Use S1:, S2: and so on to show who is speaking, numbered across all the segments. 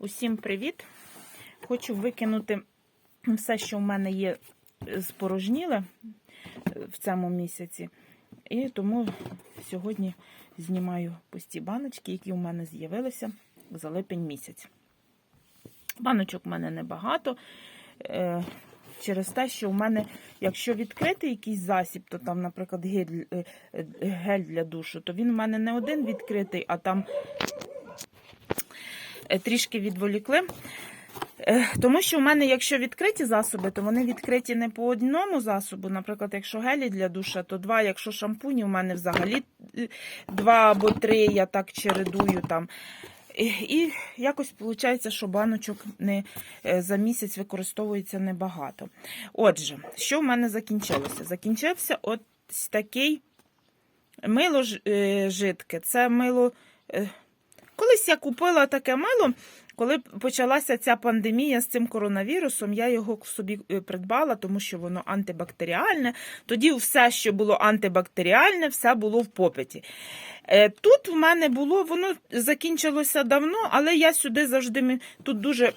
S1: Усім привіт! Хочу викинути все, що в мене є спорожніле е, в цьому місяці. І тому сьогодні знімаю пусті баночки, які у мене з'явилися за липень місяць. Баночок в мене небагато. е, Через те, що в мене, якщо відкрити якийсь засіб, то там, наприклад, гель, е, гель для душу, то він в мене не один відкритий, а там трішки відволікли. Е, Тому що в мене, якщо відкриті засоби, то вони відкриті не по одному засобу. Наприклад, якщо гелі для душа, то два, якщо шампуні, у мене взагалі е, два або три, я так чередую там. І, якось виходить, що баночок не, е, за місяць використовується небагато. Отже, що в мене закінчилося? Закінчився ось такий мило е, жидке. Це мило. Колись я купила таке мило, коли почалася ця пандемія з цим коронавірусом, я його собі е, придбала, тому що воно антибактеріальне. Тоді все, що було антибактеріальне, все було в попиті. Е, Тут в мене було, воно закінчилося давно, але я сюди завжди тут дуже.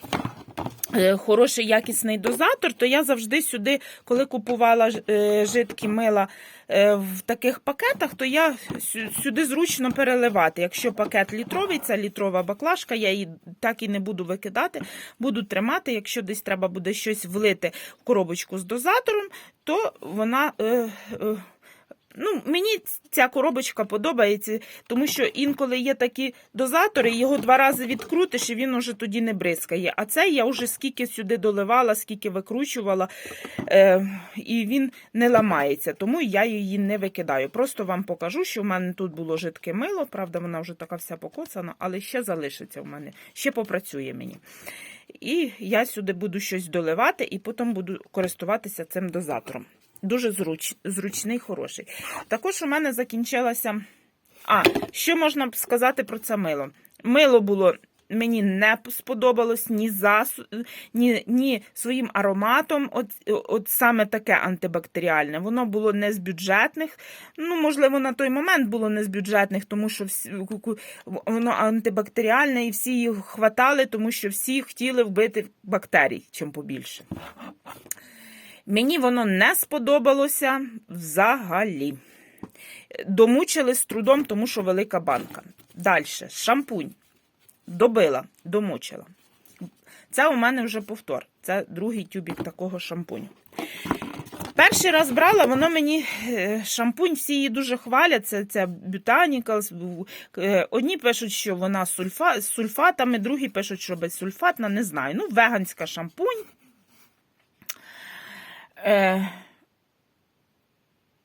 S1: Е, Хороший якісний дозатор, то я завжди сюди, коли купувала е, жидкі мила е, в таких пакетах, то я сюди зручно переливати. Якщо пакет літровий, це літрова баклажка, я її так і не буду викидати, буду тримати. Якщо десь треба буде щось влити в коробочку з дозатором, то вона. Ну, мені ця коробочка подобається, тому що інколи є такі дозатори, його два рази відкрутиш, і він уже тоді не бризкає. А це я вже скільки сюди доливала, скільки викручувала, е, і він не ламається, тому я її не викидаю. Просто вам покажу, що в мене тут було жидке мило, правда, вона вже така вся покоцана, але ще залишиться в мене, ще попрацює мені. І я сюди буду щось доливати, і потім буду користуватися цим дозатором. Дуже зруч, зручний, хороший. Також у мене закінчилася. А, що можна сказати про це мило? Мило було. Мені не сподобалось ні засу, ні, ні своїм ароматом, от, от саме таке антибактеріальне. Воно було не з бюджетних. Ну, можливо, на той момент було не з бюджетних, тому що всі, воно антибактеріальне, і всі їх хватали, тому що всі хотіли вбити бактерій, чим побільше. Мені воно не сподобалося взагалі. Домучили з трудом, тому що велика банка. Далі, шампунь. Добила, домучила. Це у мене вже повтор. Це другий тюбік такого шампуню. Перший раз брала, воно мені е, шампунь, всі її дуже хвалять. Це, це Botanicals. Е, Одні пишуть, що вона сульфа, з сульфатами, другі пишуть, що безсульфатна, не знаю. Ну, веганська шампунь. Е,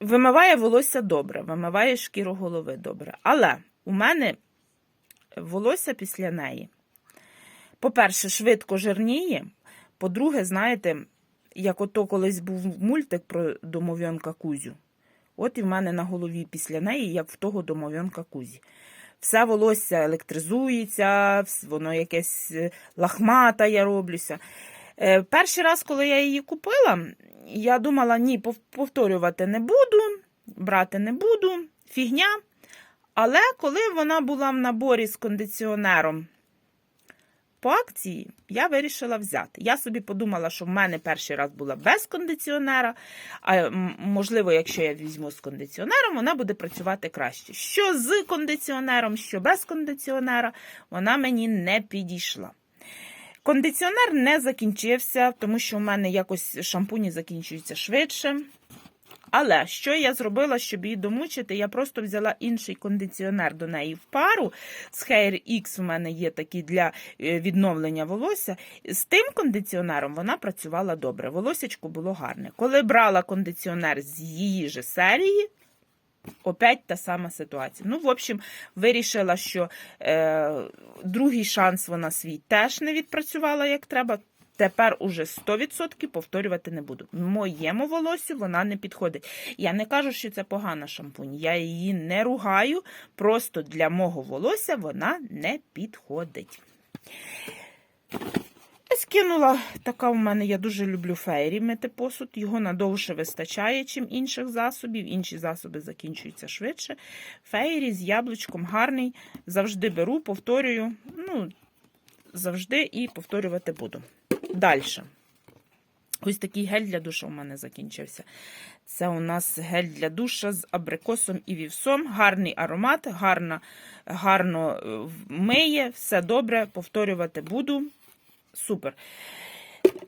S1: вимиває волосся добре, вимиває шкіру голови добре. Але у мене волосся після неї, по-перше, швидко жирніє. По-друге, знаєте, як ото колись був мультик про домов'янка Кузю. От і в мене на голові після неї, як в того домов'янка Кузі. Все волосся електризується, воно якесь е, лахмата, я роблюся. Е, Перший раз, коли я її купила, я думала, ні, повторювати не буду, брати не буду, фігня. Але коли вона була в наборі з кондиціонером по акції, я вирішила взяти. Я собі подумала, що в мене перший раз була без кондиціонера, а можливо, якщо я візьму з кондиціонером, вона буде працювати краще. Що з кондиціонером, що без кондиціонера, вона мені не підійшла. Кондиціонер не закінчився, тому що в мене якось шампуні закінчуються швидше. Але що я зробила, щоб її домучити? Я просто взяла інший кондиціонер до неї в пару. З Hair X в мене є такий для е, відновлення волосся. З тим кондиціонером вона працювала добре. Волосячко було гарне. Коли брала кондиціонер з її же серії, опять та сама ситуація. Ну, в общем, вирішила, що е, другий шанс вона свій теж не відпрацювала як треба. Тепер уже 100% повторювати не буду. Моєму волосю вона не підходить. Я не кажу, що це погана шампунь. Я її не ругаю. Просто для мого волосся вона не підходить. Скинула така у мене, я дуже люблю фейрі мити посуд. Його надовше вистачає, чим інших засобів. Інші засоби закінчуються швидше. Фейрі з яблучком гарний. Завжди беру, повторюю. Ну, завжди і повторювати буду. Далі. Ось такий гель для душа у мене закінчився. Це у нас гель для душа з абрикосом і вівсом. Гарний аромат, гарно, гарно е, миє, все добре, повторювати буду. Супер.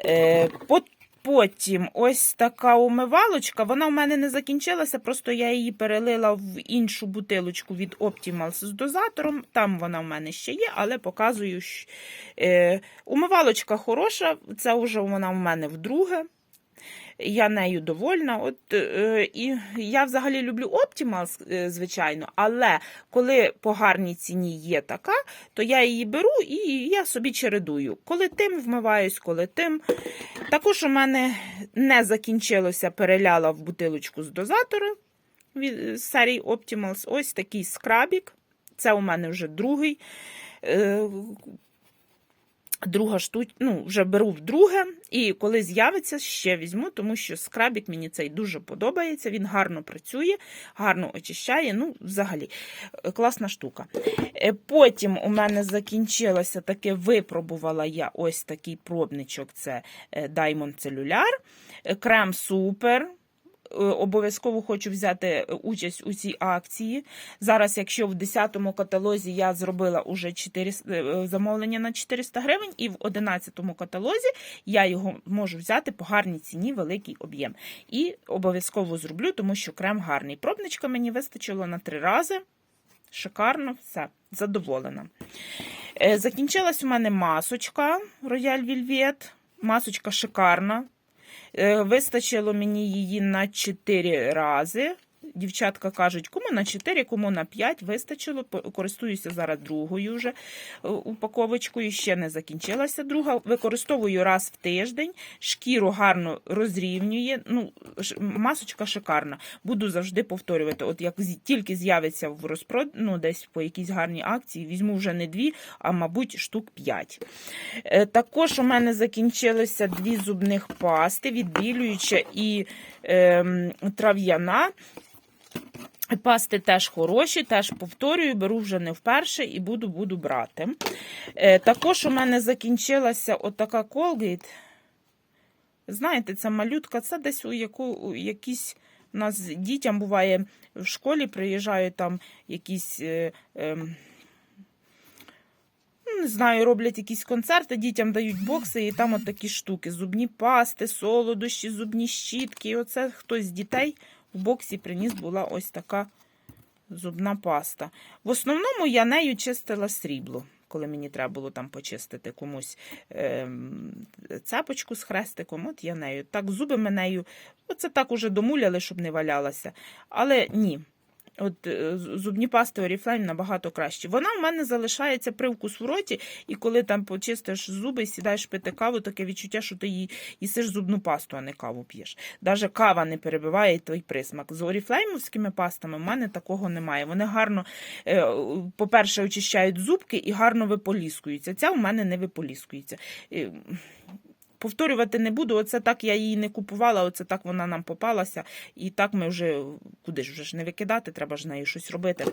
S1: Е, по- Потім ось така умивалочка. Вона в мене не закінчилася, просто я її перелила в іншу бутилочку від Optimals з дозатором. Там вона в мене ще є, але показую. що- Е, умивалочка хороша, це вже вона в мене вдруге. Я нею довольна. От, е, і я взагалі люблю Optimals, е, звичайно, але коли по гарній ціні є така, то я її беру і я собі чередую. Коли тим вмиваюсь, коли тим. Також у мене не закінчилося, переляла в бутилочку з дозатору від серії Optimals. Ось такий скрабік. Це у мене вже другий. Друга штуч... ну, вже беру вдруге, і коли з'явиться, ще візьму, тому що скрабік мені цей дуже подобається. Він гарно працює, гарно очищає. Ну, взагалі, е, класна штука. Е, Потім у мене закінчилося таке, випробувала я ось такий пробничок: це е, Diamond Cellular, крем Супер. Е, Обов'язково хочу взяти е, участь у цій акції. Зараз, якщо в 10-му каталозі я зробила уже 400, е, замовлення на 400 гривень, і в 11-му каталозі я його можу взяти по гарній ціні, великий об'єм. І обов'язково зроблю, тому що крем гарний. Пробничка мені вистачило на три рази. Шикарно, все, задоволена. Закінчилась у мене масочка Royal Velvet. Масочка шикарна. Е, Вистачило мені її на 4 рази. Дівчатка кажуть, кому на 4, кому на 5 вистачило. Користуюся зараз другою вже е, упаковочкою. Ще не закінчилася друга. Використовую раз в тиждень. Шкіру гарно розрівнює. Ну, масочка шикарна. Буду завжди повторювати. От як тільки з'явиться в розпрод... ну, десь по якійсь гарній акції, візьму вже не дві, а мабуть штук 5. Е, Також у мене закінчилися дві зубних пасти, відбілююча і ем, трав'яна. Пасти теж хороші, теж повторюю, беру вже не вперше і буду, буду брати. Е, також у мене закінчилася отака Colgate. Знаєте, ця малютка, це десь у яку у якісь у нас дітям буває в школі приїжджають там якісь. Е, ну, не знаю, роблять якісь концерти, дітям дають бокси, і там от такі штуки: зубні пасти, солодощі, зубні щітки. І оце хтось з дітей в боксі приніс була ось така зубна паста. В основному я нею чистила срібло, коли мені треба було там почистити комусь е, цепочку з хрестиком. От я нею. Так, зуби ми нею, оце так уже домуляли, щоб не валялася. Але ні. От е, зубні пасти Oriflame набагато краще. Вона в мене залишається привкус в роті, і коли там почистиш зуби, сідаєш пити каву, таке відчуття, що ти її їсиш зубну пасту, а не каву п'єш. Даже кава не перебиває той присмак. З оріфлеймовськими пастами в мене такого немає. Вони гарно, е, по-перше, очищають зубки і гарно виполіскуються. Ця в мене не виполіскується. Повторювати не буду, оце так я її не купувала, оце так вона нам попалася, і так ми вже куди ж вже ж не викидати, треба ж нею щось робити.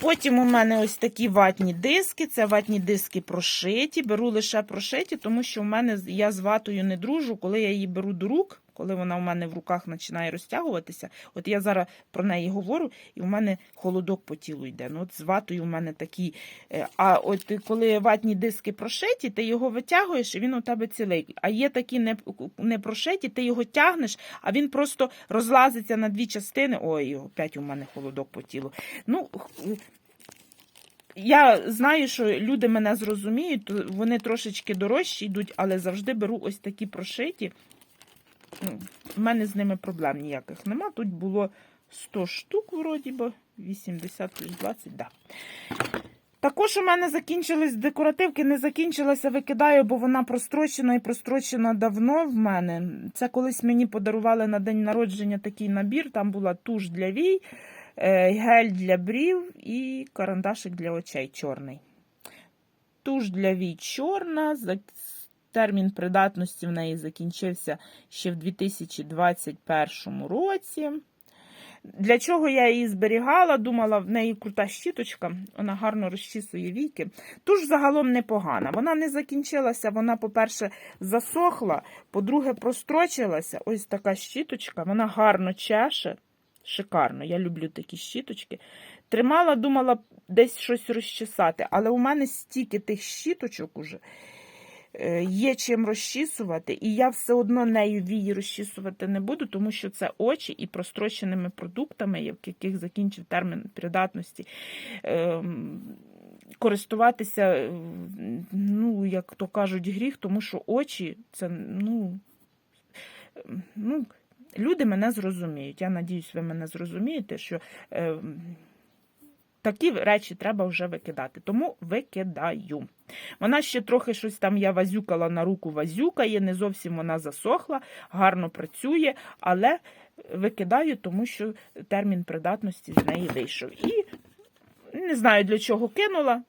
S1: Потім у мене ось такі ватні диски. Це ватні диски прошиті. Беру лише прошиті, тому що в мене я з ватою не дружу. Коли я її беру до рук, коли вона в мене в руках починає розтягуватися, от я зараз про неї говорю, і в мене холодок по тілу йде. Ну, от з ватою в мене такі. е, А от коли ватні диски прошиті, ти його витягуєш, і він у тебе цілий. А є такі не, не прошиті, ти його тягнеш, а він просто розлазиться на дві частини. Ой, опять у мене холодок по тілу. Ну, я знаю, що люди мене зрозуміють, вони трошечки дорожчі йдуть, але завжди беру ось такі прошиті. Ну, В мене з ними проблем ніяких нема. Тут було 100 штук, вроді би, 80 плюс 20, да. Також у мене закінчились декоративки, не закінчилася, викидаю, бо вона прострочена і прострочена давно в мене. Це колись мені подарували на день народження такий набір. Там була туш для вій, е, гель для брів і карандашик для очей чорний. Туш для вій чорна. Термін придатності в неї закінчився ще в 2021 році. Для чого я її зберігала? Думала, в неї крута щіточка, вона гарно розчісує віки. Туш загалом непогана. Вона не закінчилася, вона, по-перше, засохла, по-друге, прострочилася. Ось така щіточка, вона гарно чеше. Шикарно, я люблю такі щіточки. Тримала, думала десь щось розчесати, але у мене стільки тих щіточок уже є чим розчісувати, і я все одно нею вії розчісувати не буду, тому що це очі і простроченими продуктами, в яких закінчив термін придатності. ем, Користуватися, е, ну, як то кажуть, гріх, тому що очі це, ну, ну, люди мене зрозуміють. Я надіюсь, ви мене зрозумієте, що е, такі речі треба вже викидати. Тому викидаю. Вона ще трохи щось там я вазюкала на руку, вазюкає, не зовсім вона засохла, гарно працює, але викидаю, тому що термін придатності з неї вийшов. І не знаю, для чого кинула.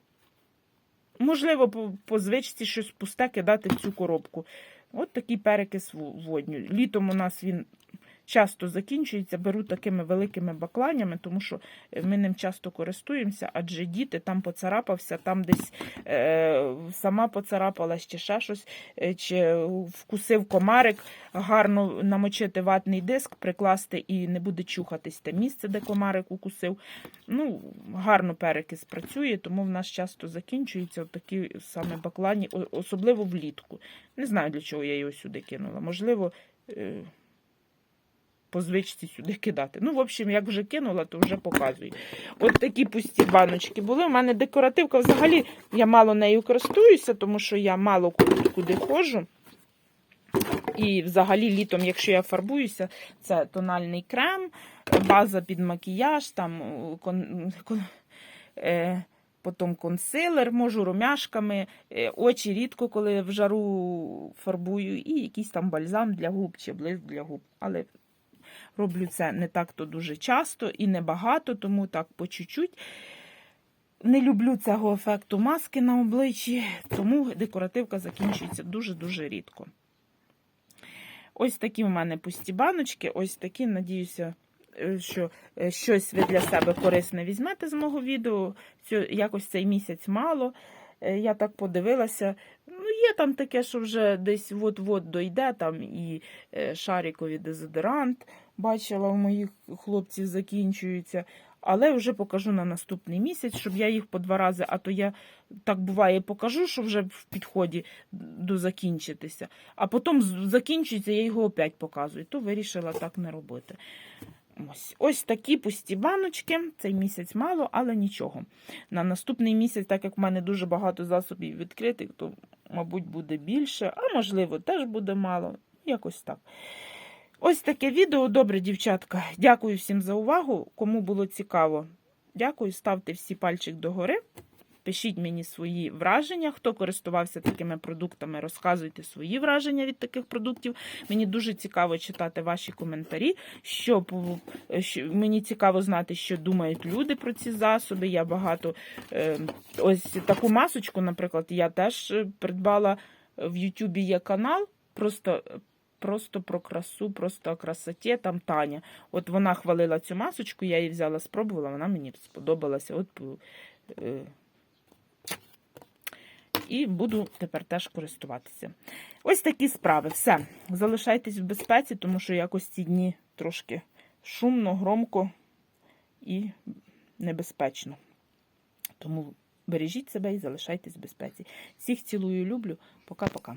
S1: Можливо, по, по звичці щось пусте кидати в цю коробку. От такий перекис водню. Літом у нас він часто закінчується. Беру такими великими бакланями, тому що ми ним часто користуємося, адже діти там поцарапався, там десь е, сама поцарапалась, чи ще щось, е, чи вкусив комарик. Гарно намочити ватний диск, прикласти і не буде чухатись те місце, де комарик укусив. Ну, гарно перекис працює, тому в нас часто закінчуються такі саме баклані, особливо влітку. Не знаю, для чого я його сюди кинула. Можливо, е, по звичці сюди кидати. Ну, в общем, як вже кинула, то вже показую. От такі пусті баночки були. У мене декоративка взагалі я мало нею користуюся, тому що я мало куди, куди ходжу. І взагалі літом, якщо я фарбуюся, це тональний крем, база під макіяж, там кон, кон, е, потім консилер, можу румяшками, е, очі рідко, коли в жару фарбую, і якийсь там бальзам для губ чи блиск для губ. Але роблю це не так то дуже часто і не багато, тому так по чуть-чуть. Не люблю цього ефекту маски на обличчі, тому декоративка закінчується дуже-дуже рідко. Ось такі в мене пусті баночки, ось такі, надіюся, е, що е, щось ви для себе корисне візьмете з мого відео. Якось цей місяць мало. Е, Я так подивилася. Ну, є там таке, що вже десь от-от дойде, там і шариковий дезодорант. Бачила, у моїх хлопців закінчується. Але вже покажу на наступний місяць, щоб я їх по два рази, а то я так буває, покажу, що вже в підході до закінчитися, а потім закінчується, я його опять показую. То вирішила так не робити. Ось, ось такі пусті баночки. Цей місяць мало, але нічого. На наступний місяць, так як в мене дуже багато засобів відкритих, то, мабуть, буде більше, а можливо, теж буде мало. Якось так. Ось таке відео. Добре, дівчатка. Дякую всім за увагу. Кому було цікаво, дякую. Ставте всі пальчик догори. Пишіть мені свої враження. Хто користувався такими продуктами, розказуйте свої враження від таких продуктів. Мені дуже цікаво читати ваші коментарі. Що, що мені цікаво знати, що думають люди про ці засоби. Я багато е, ось таку масочку, наприклад, я теж е, придбала в Ютубі є канал. Просто просто про красу, просто о красоті, там Таня. От вона хвалила цю масочку, я її взяла, спробувала, вона мені сподобалася. От е, і буду тепер теж користуватися. Ось такі справи. Все. Залишайтесь в безпеці, тому що якось ці дні трошки шумно, громко і небезпечно. Тому бережіть себе і залишайтесь в безпеці. Всіх цілую, люблю. Пока-пока.